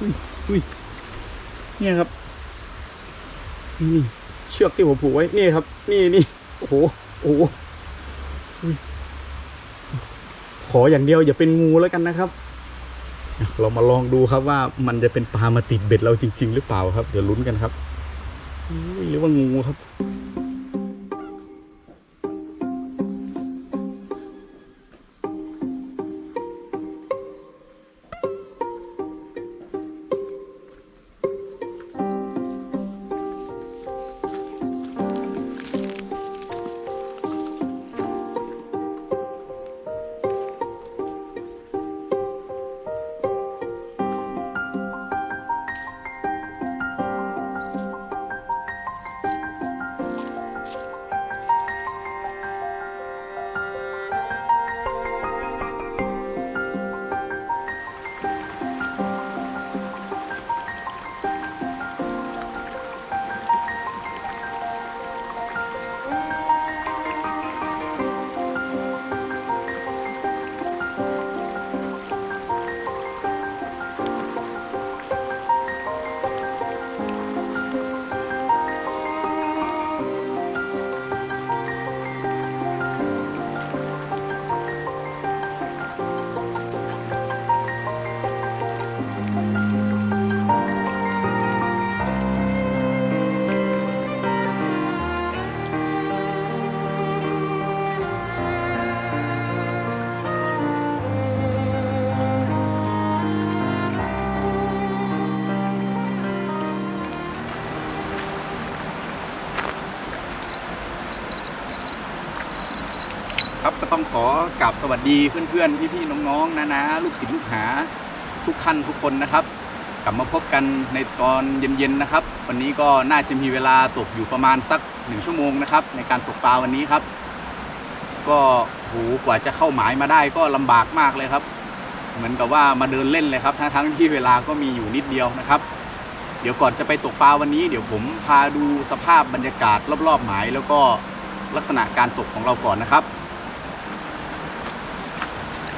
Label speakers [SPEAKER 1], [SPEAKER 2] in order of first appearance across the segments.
[SPEAKER 1] อุ้ยอุ้ยเนี่ยครับ นี่เชือกที่ผมผูกไว้ นี่ครับ นี่นี่โอ้โหโอ้โหขออย่างเดียวอย่าเป็นงูแล้วกันนะครับ เรามาลองดูครับว่ามันจะเป็นปลามาติดเบ็ดเราจริง ๆ หรือเปล่าครับ เดี๋ยวลุ้นกันครับหรือว่างูครับ ต้องขอกราบสวัสดีเพื่อนๆพี่ๆน้องๆนะนะลูกศิษย์ลูกหาทุกท่านทุกคนนะครับ กลับมาพบกันในตอนเย็นๆนะครับ วันนี้ก็น่าจะมีเวลาตกอยู่ประมาณสักหนึ่งชั่วโมงนะครับ ในการตกปลาวันนี้ครับ ก็โหกว่าจะเข้าหมายมาได้ก็ลำบากมากเลยครับ เหมือนกับว่ามาเดินเล่นเลยครับทั้งๆที่เวลาก็มีอยู่นิดเดียวนะครับเดี๋ยวก่อนจะไปตกปลาวันนี้เดี๋ยวผมพาดูสภาพบรรยากาศรอบๆหมาย แล้วก็ลักษณะการตกของเราก่อนนะครับ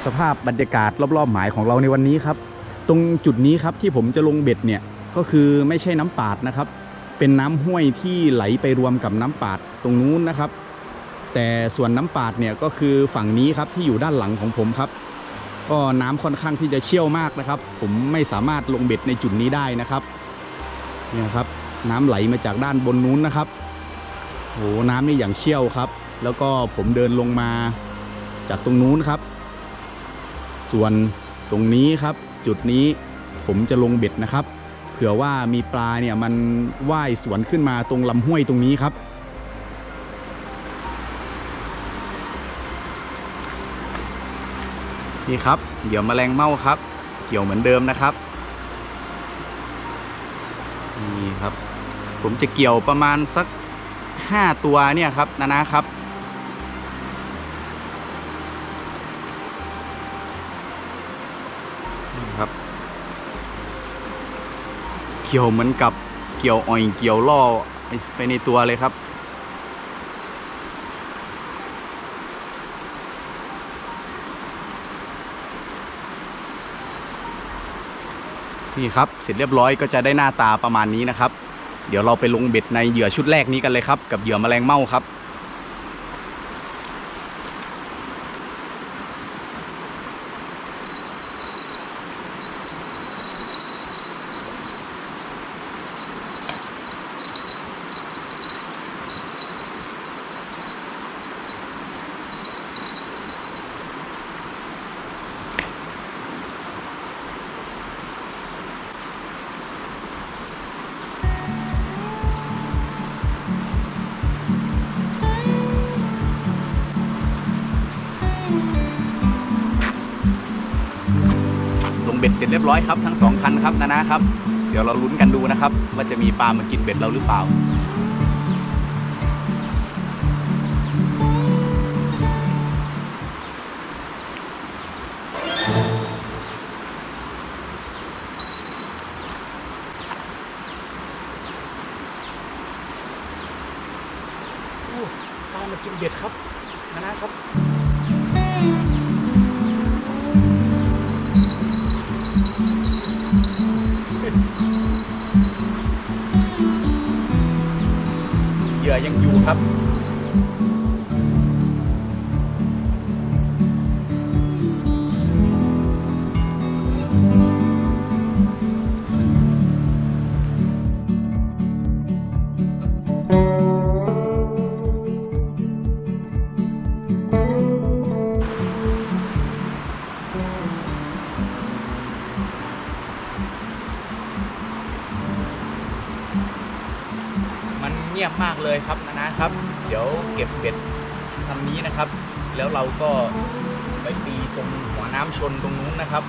[SPEAKER 1] สภาพบรรยากาศรอบๆหมายของเราในวันนี้ครับ ตรงจุดนี้ครับที่ผมจะลงเบ็ดเนี่ยก็คือไม่ใช่น้ำปาดนะครับ เป็นน้ำห้วยที่ไหลไปรวมกับน้ำปาดตรงนู้นนะครับ แต่ส่วนน้ำปาดเนี่ยก็คือฝั่งนี้ครับที่อยู่ด้านหลังของผมครับ ก็น้ำค่อนข้างที่จะเชี่ยวมากนะครับ ผมไม่สามารถลงเบ็ดในจุดนี้ได้นะครับเนี่ยครับ น้ำไหลมาจากด้านบนนู้นนะครับโหน้ำนี่อย่างเชี่ยวครับ แล้วก็ผมเดินลงมาจากตรงนู้นครับ ส่วนตรงนี้ครับจุดนี้ผมจะลงเบ็ดนะครับ เผื่อว่ามีปลาเนี่ยมันว่ายสวนขึ้นมาตรงลำห้วยตรงนี้ครับ นี่ครับ เดี๋ยวแมลงเม่าครับ เกี่ยวเหมือนเดิมนะครับนี่ครับ ผมจะเกี่ยวประมาณสักห้าตัวเนี่ยครับนะนะครับ เกี่ยวเหมือนกับเกี่ยวอ่อยเกี่ยวล่อไปในตัวเลยครับ นี่ครับเสร็จเรียบร้อยก็จะได้หน้าตาประมาณนี้นะครับ เดี๋ยวเราไปลงเบ็ดในเหยื่อชุดแรกนี้กันเลยครับ กับเหยื่อแมลงเม่าครับ สร็จเรียบร้อยครับทั้งสองคันครับนะนะครับ เดี๋ยวเราลุ้นกันดูนะครับ ว่าจะมีปลามากินเบ็ดเราหรือเปล่า ยังอยู่ครับ งียบมากเลยครับนะนะครับ เดี๋ยวเก็บเบ็ดทำนี้นะครับ แล้วเราก็ไปตีตรงหัวน้ำชนตรงนู้นนะครับ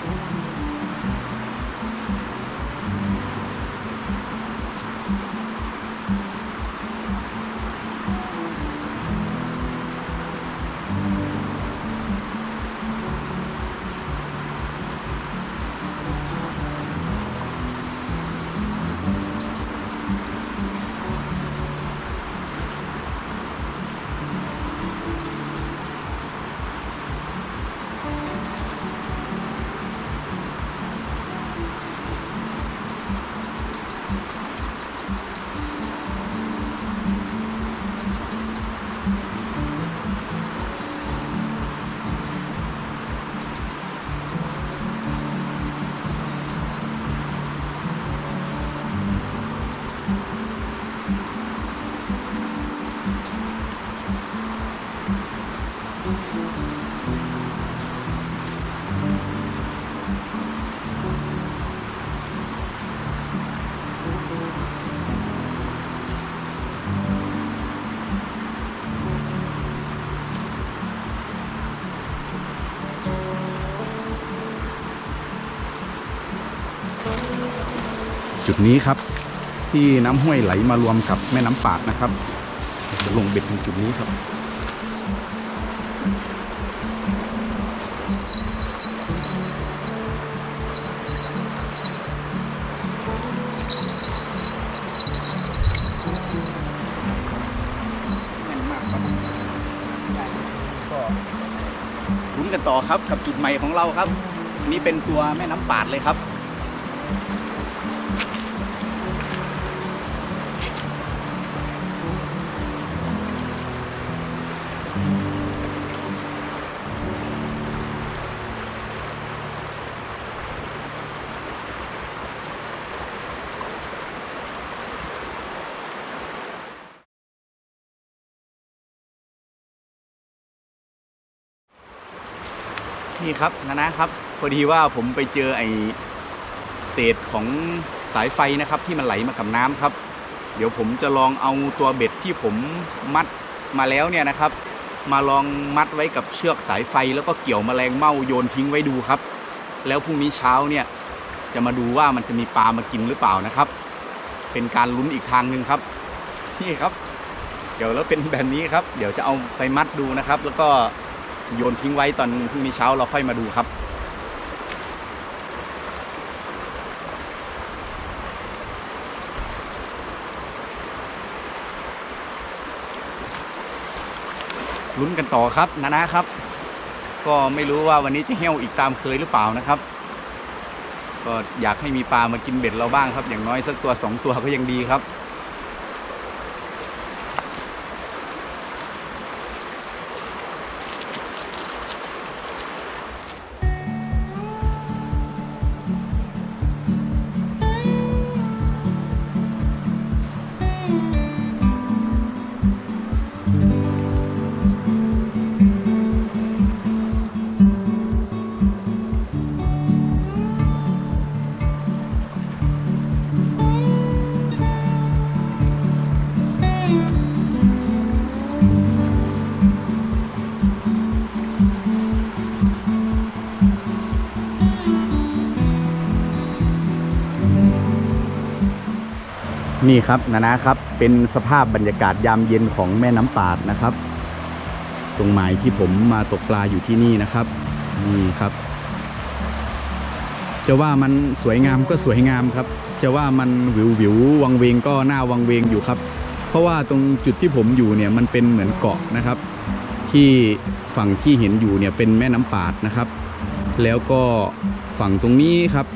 [SPEAKER 1] นี้ครับ ที่น้ำห้วยไหลมารวมกับแม่น้ำปาดนะครับจะลงเบ็ดตรงจุดนี้ครับแน่นมากครับก็ลุ้นกันต่อครับกับจุดใหม่ของเราครับ นี่เป็นตัวแม่น้ำปาดเลยครับ นี่ครับนะนะครับพอดีว่าผมไปเจอไอเศษของสายไฟนะครับ ที่มันไหลมากับน้ำครับ เดี๋ยวผมจะลองเอาตัวเบ็ดที่ผมมัดมาแล้วเนี่ยนะครับ มาลองมัดไว้กับเชือกสายไฟ แล้วก็เกี่ยวแมลงเม่าโยนทิ้งไว้ดูครับ แล้วพรุ่งนี้เช้าเนี่ยจะมาดูว่ามันจะมีปลามากินหรือเปล่านะครับ เป็นการลุ้นอีกทางหนึ่งครับนี่ครับ เดี๋ยวแล้วเป็นแบบนี้ครับ เดี๋ยวจะเอาไปมัดดูนะครับ แล้วก็ โยนทิ้งไว้ตอนพรุ่งนี้เช้าเราค่อยมาดูครับ ลุ้นกันต่อครับนะนะครับ ก็ไม่รู้ว่าวันนี้จะเหี้ยวอีกตามเคยหรือเปล่านะครับ ก็อยากให้มีปลามากินเบ็ดเราบ้างครับ อย่างน้อยสักตัวสองตัวก็ยังดีครับ นี่ครับนะนะครับ เป็นสภาพบรรยากาศยามเย็นของแม่น้ำปาดนะครับ ตรงหมายที่ผมมาตกปลาอยู่ที่นี่นะครับ นี่ครับ จะว่ามันสวยงามก็สวยงามครับ จะว่ามันวิววิววังเวงก็หน่าวังเวงอยู่ครับ เพราะว่าตรงจุดที่ผมอยู่เนี่ยมันเป็นเหมือนเกาะนะครับ ที่ฝั่งที่เห็นอยู่เนี่ยเป็นแม่น้ำปาดนะครับ แล้วก็ฝั่งตรงนี้ครับ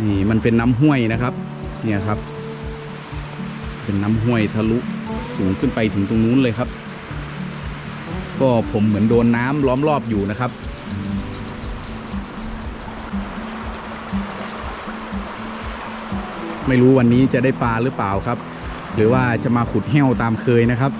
[SPEAKER 1] นี่มันเป็นน้ำห้วยนะครับ เนี่ยครับ เป็นน้ำห้วยทะลุสูงขึ้นไปถึงตรงนู้นเลยครับ ก็ผมเหมือนโดนน้ำล้อมรอบอยู่นะครับ ไม่รู้วันนี้จะได้ปลาหรือเปล่าครับ หรือว่าจะมาขุดแห้วตามเคยนะครับ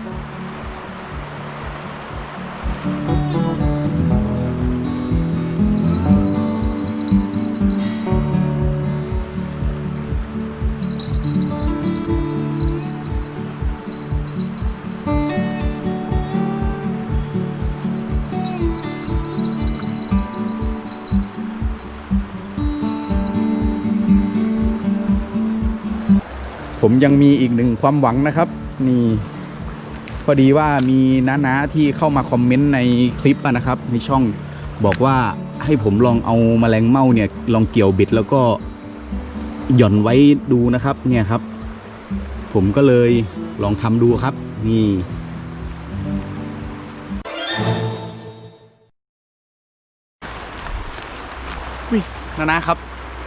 [SPEAKER 1] ผมยังมีอีกหนึ่งความหวังนะครับ นี่พอดีว่ามีน้าๆที่เข้ามาคอมเมนต์ในคลิปนะครับในช่องบอกว่าให้ผมลองเอาแมลงเม่าเนี่ยลองเกี่ยวบ็ดแล้วก็หย่อนไว้ดูนะครับเนี่ยครับ ผมก็เลยลองทำดูครับ นี่นานะครับ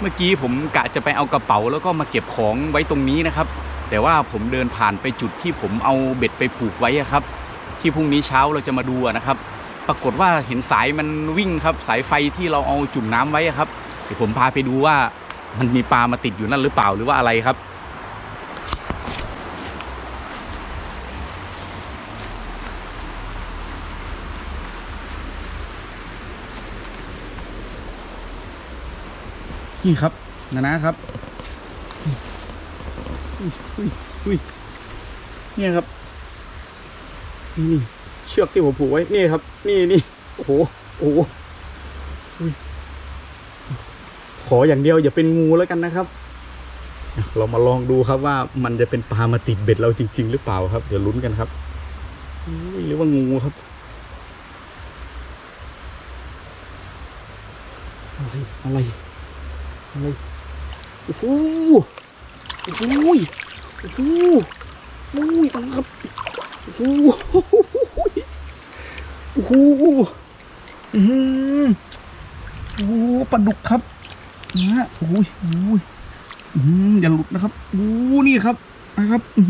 [SPEAKER 1] เมื่อกี้ผมกะจะไปเอากระเป๋าแล้วก็มาเก็บของไว้ตรงนี้นะครับ แต่ว่าผมเดินผ่านไปจุดที่ผมเอาเบ็ดไปผูกไว้อะครับ ที่พรุ่งนี้เช้าเราจะมาดูนะครับ ปรากฏว่าเห็นสายมันวิ่งครับ สายไฟที่เราเอาจุ่มน้ำไว้อะครับเดี๋ยวผมพาไปดูว่ามันมีปลามาติดอยู่นั่นหรือเปล่าหรือว่าอะไรครับ นี่ครับนะนะครับอุ้ยอุ้ยเนี่ยครับนี่นี่เชือกที่ผมผูกไว้นี่ครับ นี่นี่โอ้โหโอ้โหขออย่างเดียวอย่าเป็นงูแล้วกันนะครับ เรามาลองดูครับว่ามันจะเป็นปลามาติดเบ็ดเราจริง ๆ หรือเปล่าครับ เดี๋ยวลุ้นกันครับหรือว่างูครับอะไรอะไร อะไรโอ้โหโอ้โหโอ้โหโอ้ยตังครับโอ้โหโอ้โหอืมโอ้โหปลาดุกครับนะโอ้ยโอ้ยอืมอย่าหลุดนะครับโอ้โหนี่ครับนะครับอื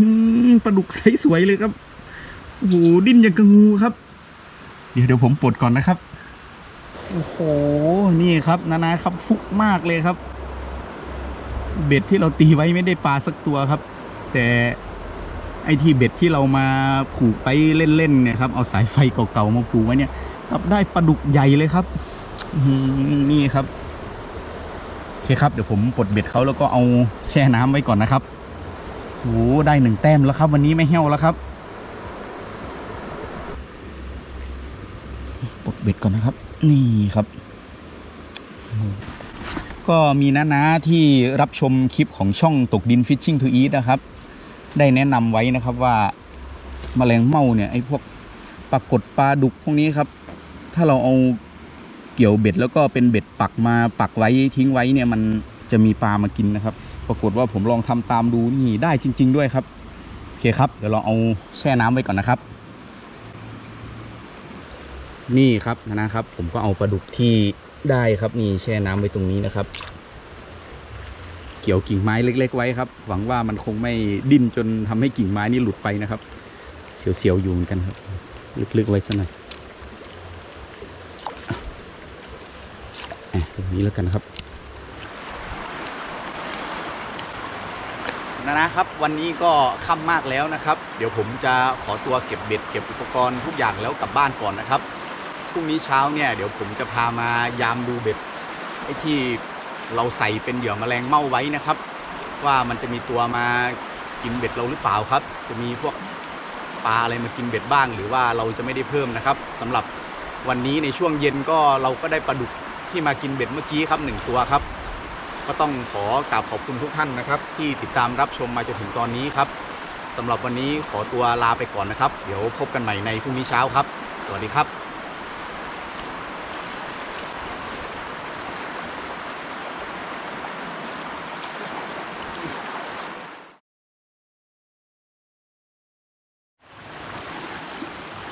[SPEAKER 1] มปลาดุกใสสวยเลยครับโอ้โหดิ้นอย่างกระงูครับ เดี๋ยวเดี๋ยวผมปลดก่อนนะครับ โอ้โห นี่ครับนานาครับฟุกมากเลยครับ เบ็ดที่เราตีไว้ไม่ได้ปลาสักตัวครับ แต่ไอที่เบ็ดที่เรามาผูกไปเล่นๆเนี่ยครับเอาสายไฟเก่าๆมาผูกไว้เนี่ยกลับได้ปลาดุกใหญ่เลยครับนี่ครับโอเคครับเดี๋ยวผมปลดเบ็ดเขาแล้วก็เอาแช่น้ำไว้ก่อนนะครับโอ้ได้หนึ่งแต้มแล้วครับ วันนี้ไม่เหี่ยวแล้วครับปลดเบ็ดก่อนนะครับ นี่ครับ ก็มีน้าๆที่รับชมคลิปของช่องตกดิน Fishing to Eat นะครับ ได้แนะนำไว้นะครับว่าแมลงเม่าเนี่ยไอ้พวกปลากดปลาดุกพวกนี้ครับ ถ้าเราเอาเกี่ยวเบ็ดแล้วก็เป็นเบ็ดปักมาปักไว้ทิ้งไว้เนี่ยมันจะมีปลามากินนะครับ ปรากฏว่าผมลองทำตามดูนี่ได้จริง ๆ ด้วยครับ โอเคครับ เดี๋ยวเราเอาแช่น้ำไว้ก่อนนะครับ นี่ครับนะครับ ผมก็เอาปลาดุกที่ได้ครับนี่แช่น้ำไว้ตรงนี้นะครับ เกี่ยวกิ่งไม้เล็ก ๆ ไว้ครับ หวังว่ามันคงไม่ดิ้นจนทำให้กิ่งไม้นี่หลุดไปนะครับเสียวๆอยู่เหมือนกันครับ ลึกๆไว้สักหน่อยอะตรงนี้แล้วกันครับนะนะครับ วันนี้ก็ค่ำมากแล้วนะครับ เดี๋ยวผมจะขอตัวเก็บเบ็ดเก็บอุปกรณ์ทุกอย่างแล้วกลับบ้านก่อนนะครับ พรุ่งนี้เช้าเนี่ยเดี๋ยวผมจะพามายามดูเบ็ดไอ้ที่เราใส่เป็นเหยื่อแมลงเม่าไว้นะครับ ว่ามันจะมีตัวมากินเบ็ดเราหรือเปล่าครับ จะมีพวกปลาอะไรมากินเบ็ดบ้าง หรือว่าเราจะไม่ได้เพิ่มนะครับสำหรับวันนี้ในช่วงเย็นก็เราก็ได้ปลาดุกที่มากินเบ็ดเมื่อกี้ครับหนึ่งตัวครับ ก็ต้องขอกราบขอบคุณทุกท่านนะครับ ที่ติดตามรับชมมาจนถึงตอนนี้ครับสำหรับวันนี้ขอตัวลาไปก่อนนะครับ เดี๋ยวพบกันใหม่ในพรุ่งนี้เช้าครับ สวัสดีครับ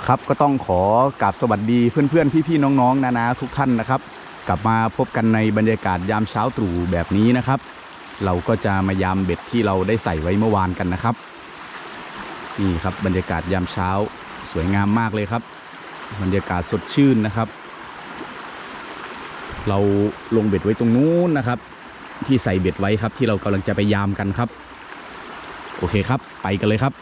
[SPEAKER 1] ครับก็ต้องขอกราบสวัสดีเพื่อนๆพี่ๆน้องๆนานาทุกท่านนะครับ กลับมาพบกันในบรรยากาศยามเช้าตรู่แบบนี้นะครับ เราก็จะมายามเบ็ดที่เราได้ใส่ไว้เมื่อวานกันนะครับนี่ครับบรรยากาศยามเช้าสวยงามมากเลยครับ บรรยากาศสดชื่นนะครับ เราลงเบ็ดไว้ตรงนู้นนะครับ ที่ใส่เบ็ดไว้ครับที่เรากำลังจะไปยามกันครับ โอเคครับ ไปกันเลยครับ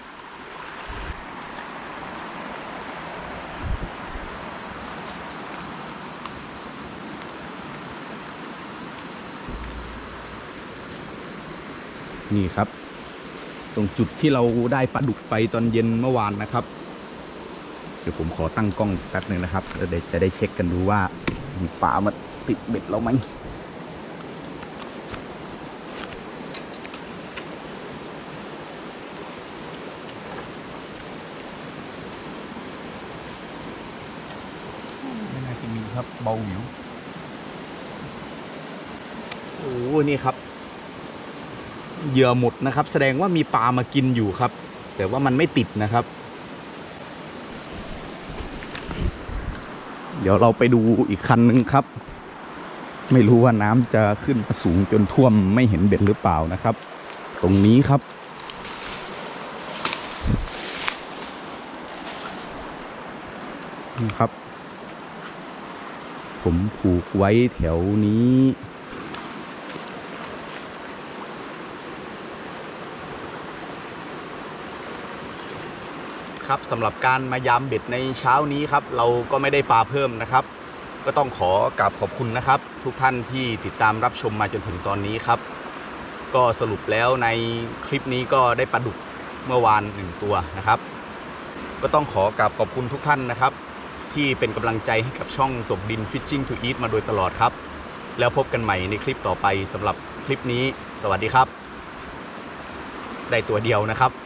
[SPEAKER 1] นี่ครับ ตรงจุดที่เราได้ปลาดุกไปตอนเย็นเมื่อวานนะครับ เดี๋ยวผมขอตั้งกล้องแป๊บหนึ่งนะครับแล้วเดี๋ยวจะได้เช็คกันดูว่ามีปลามาติดเบ็ดเราไหมไม่น่าจะมีครับเบาหวิวโอ้นี่ครับ เหยื่อหมดนะครับ แสดงว่ามีปลามากินอยู่ครับ แต่ว่ามันไม่ติดนะครับ เดี๋ยวเราไปดูอีกคันนึงครับ ไม่รู้ว่าน้ำจะขึ้นสูงจนท่วมไม่เห็นเบ็ดหรือเปล่านะครับ ตรงนี้ครับนี่ครับ ผมผูกไว้แถวนี้ ครับสำหรับการมายามเบ็ดในเช้านี้ครับ เราก็ไม่ได้ปลาเพิ่มนะครับ ก็ต้องขอกราบขอบคุณนะครับ ทุกท่านที่ติดตามรับชมมาจนถึงตอนนี้ครับ ก็สรุปแล้วในคลิปนี้ก็ได้ปลาดุกเมื่อวานหนึ่งตัวนะครับ ก็ต้องขอกราบขอบคุณทุกท่านนะครับ ที่เป็นกำลังใจให้กับช่องตกดิน Fishing to Eat มาโดยตลอดครับ แล้วพบกันใหม่ในคลิปต่อไปสำหรับคลิปนี้ สวัสดีครับ ได้ตัวเดียวนะครับ